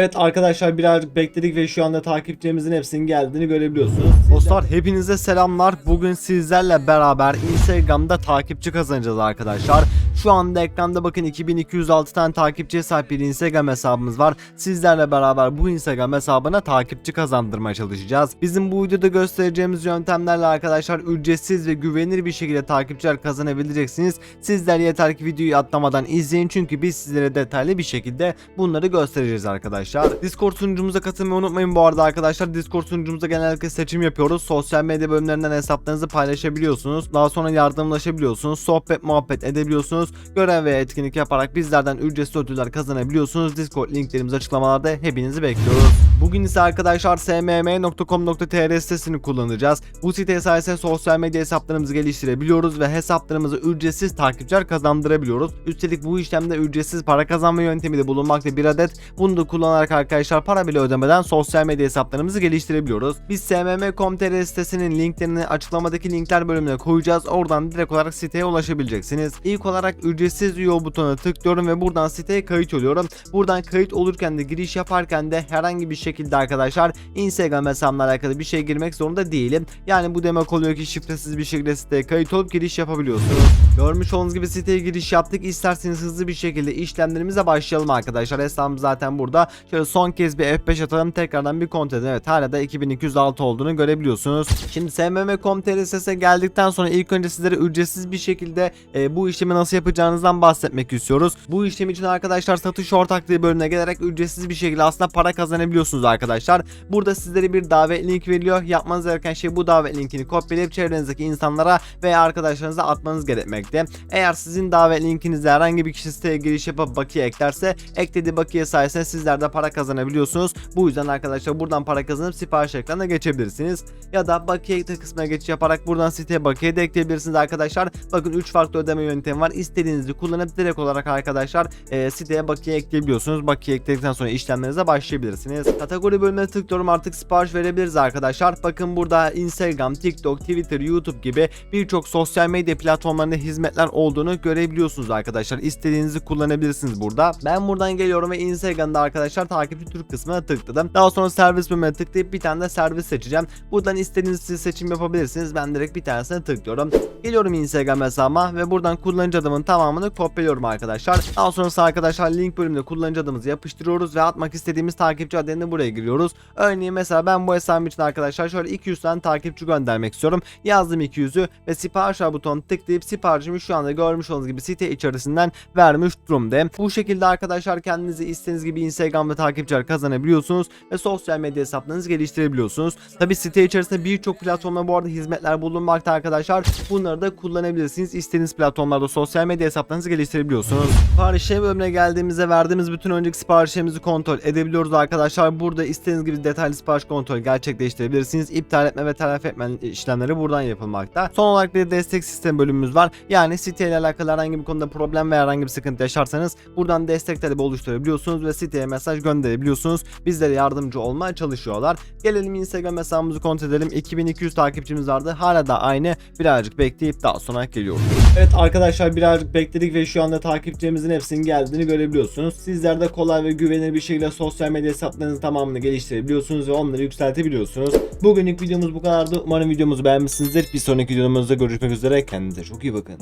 Evet arkadaşlar birazcık bekledik ve şu anda takipçilerimizin hepsinin geldiğini görebiliyorsunuz. Dostlar hepinize selamlar. Bugün sizlerle beraber Instagram'da takipçi kazanacağız arkadaşlar. Şu anda ekranda bakın 2206 tane takipçiye sahip bir Instagram hesabımız var. Sizlerle beraber bu Instagram hesabına takipçi kazandırmaya çalışacağız. Bizim bu videoda göstereceğimiz yöntemlerle arkadaşlar ücretsiz ve güvenilir bir şekilde takipçiler kazanabileceksiniz. Sizler yeter ki videoyu atlamadan izleyin çünkü biz sizlere detaylı bir şekilde bunları göstereceğiz arkadaşlar. Discord sunucumuza katılmayı unutmayın bu arada arkadaşlar. Discord sunucumuzda genellikle seçim yapıyoruz. Sosyal medya bölümlerinden hesaplarınızı paylaşabiliyorsunuz. Daha sonra yardımlaşabiliyorsunuz. Sohbet muhabbet edebiliyorsunuz. Görev ve etkinlik yaparak bizlerden ücretsiz ödüller kazanabiliyorsunuz. Discord linklerimiz açıklamalarda hepinizi bekliyoruz. Bugün ise arkadaşlar smm.com.tr sitesini kullanacağız. Bu site sayesinde sosyal medya hesaplarımızı geliştirebiliyoruz ve hesaplarımızı ücretsiz takipçiler kazandırabiliyoruz. Üstelik bu işlemde ücretsiz para kazanma yöntemi de bulunmakta bir adet. Bunu da kullanarak arkadaşlar para bile ödemeden sosyal medya hesaplarımızı geliştirebiliyoruz. Biz smm.com.tr sitesinin linklerini açıklamadaki linkler bölümüne koyacağız. Oradan direkt olarak siteye ulaşabileceksiniz. İlk olarak ücretsiz üye butonuna tıklıyorum ve buradan siteye kayıt oluyorum. Buradan kayıt olurken de giriş yaparken de herhangi bir şekilde arkadaşlar Instagram hesabımla alakalı bir şey girmek zorunda değilim. Yani bu demek oluyor ki şifresiz bir şekilde siteye kayıt olup giriş yapabiliyorsunuz. Görmüş olduğunuz gibi siteye giriş yaptık. İsterseniz hızlı bir şekilde işlemlerimize başlayalım arkadaşlar. Hesabım zaten burada. Şöyle son kez bir F5 atalım. Tekrardan bir kontrol edelim. Evet hala da 2206 olduğunu görebiliyorsunuz. Şimdi smm.com.tr sitesine geldikten sonra ilk önce sizlere ücretsiz bir şekilde e, bu işlemi nasıl yapacağınızdan bahsetmek istiyoruz. Bu işlem için arkadaşlar satış ortaklığı bölümüne gelerek ücretsiz bir şekilde aslında para kazanabiliyorsunuz arkadaşlar. Burada sizlere bir davet link veriliyor. Yapmanız gereken şey bu davet linkini kopyalayıp çevrenizdeki insanlara veya arkadaşlarınıza atmanız gerekmekte. Eğer sizin davet linkinizde herhangi bir kişi siteye giriş yapıp bakiye eklerse eklediği bakiye sayesinde sizler de para kazanabiliyorsunuz. Bu yüzden arkadaşlar buradan para kazanıp sipariş ekranına geçebilirsiniz. Ya da bakiye kısmına geçiş yaparak buradan siteye bakiye de ekleyebilirsiniz arkadaşlar. Bakın 3 farklı ödeme yöntemi var. İstediğinizi kullanıp direkt olarak arkadaşlar e, siteye bakiye ekleyebiliyorsunuz. Bakiye ekledikten sonra işlemlerinize başlayabilirsiniz. Kategori bölümüne tıklıyorum artık sipariş verebiliriz arkadaşlar. Bakın burada Instagram, TikTok, Twitter, YouTube gibi birçok sosyal medya platformlarında hizmetler olduğunu görebiliyorsunuz arkadaşlar. İstediğinizi kullanabilirsiniz burada. Ben buradan geliyorum ve Instagram'da arkadaşlar takipçi Türk kısmına tıkladım. Daha sonra servis bölümüne tıklayıp bir tane de servis seçeceğim. Buradan istediğiniz seçim yapabilirsiniz. Ben direkt bir tanesine tıklıyorum. Geliyorum Instagram hesabıma ve buradan kullanıcı adımın tamamını kopyalıyorum arkadaşlar. Daha sonrası arkadaşlar link bölümünde kullanıcı adımızı yapıştırıyoruz ve atmak istediğimiz takipçi adını buraya giriyoruz. Örneğin mesela ben bu hesabım için arkadaşlar şöyle 200 tane takipçi göndermek istiyorum. Yazdım 200'ü ve sipariş al butonuna tıklayıp siparişimi şu anda görmüş olduğunuz gibi site içerisinden vermiş durumdayım. Bu şekilde arkadaşlar kendinizi istediğiniz gibi Instagram'da takipçiler kazanabiliyorsunuz ve sosyal medya hesaplarınızı geliştirebiliyorsunuz. Tabi site içerisinde birçok platformda bu arada hizmetler bulunmakta arkadaşlar. Bunları da kullanabilirsiniz. İstediğiniz platformlarda sosyal medya hesaplarınızı geliştirebiliyorsunuz. Siparişe bölümüne geldiğimizde verdiğimiz bütün önceki siparişlerimizi kontrol edebiliyoruz arkadaşlar. Burada istediğiniz gibi detaylı sipariş kontrol gerçekleştirebilirsiniz. İptal etme ve telafi etme işlemleri buradan yapılmakta. Son olarak bir destek sistem bölümümüz var. Yani siteyle alakalı herhangi bir konuda problem veya herhangi bir sıkıntı yaşarsanız buradan destek talebi oluşturabiliyorsunuz ve siteye mesaj gönderebiliyorsunuz. Bizlere yardımcı olmaya çalışıyorlar. Gelelim Instagram hesabımızı kontrol edelim. 2200 takipçimiz vardı. Hala da aynı. Birazcık bekleyip daha sonra geliyoruz. Evet arkadaşlar birazcık bekledik ve şu anda takipçilerimizin hepsinin geldiğini görebiliyorsunuz. Sizler de kolay ve güvenilir bir şekilde sosyal medya hesaplarınızın tamamını geliştirebiliyorsunuz ve onları yükseltebiliyorsunuz. Bugünlük videomuz bu kadardı. Umarım videomuzu beğenmişsinizdir. Bir sonraki videomuzda görüşmek üzere. Kendinize çok iyi bakın.